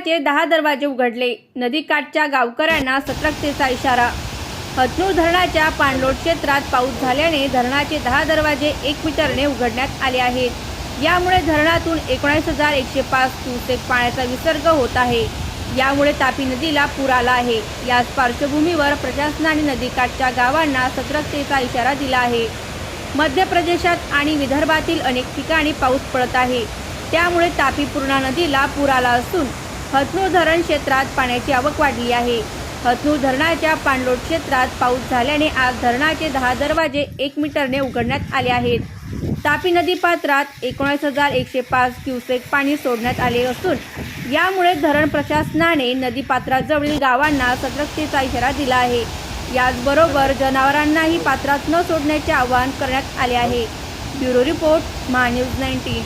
मंदिराचे दहा दरवाजे उघडले. नदीकाठच्या गावकऱ्यांना सतर्कतेचा इशारा. हतनूर धरणाच्या पाणलोट क्षेत्रात पाऊस झाल्याने धरणाचे दहा दरवाजे एक मीटरने उघडण्यात आले आहेत. यामुळे धरणातून एकोणीस हजार एकशे पाच क्युसेक पाण्याचा विसर्ग होत आहे. यामुळे तापी नदीला पूर आला आहे. याच पार्श्वभूमीवर प्रशासनाने नदीकाठच्या गावांना सतर्कतेचा इशारा दिला आहे. मध्य प्रदेशात आणि विदर्भातील अनेक ठिकाणी पाऊस पडत आहे. त्यामुळे तापी पूर्णा नदीला पूर आला असून हतनूर धरण क्षेत्रात पाण्याची आवक वाढली आहे. हतनूर धरणाच्या पाणलोट क्षेत्रात पाऊस झाल्याने आज धरणाचे दहा दरवाजे एक मीटरने उघडण्यात आले आहेत. तापी नदी पात्रात एकोणीस हजार एकशे पाच क्युसेक पाणी सोडण्यात आले असून यामुळे धरण प्रशासनाने नदी पात्राजवळील गावांना सतर्कतेचा इशारा दिला आहे. याचबरोबर जनावरांनाही पात्रात न सोडण्याचे आवाहन करण्यात आले आहे. Bureau report MahaNews nineteen.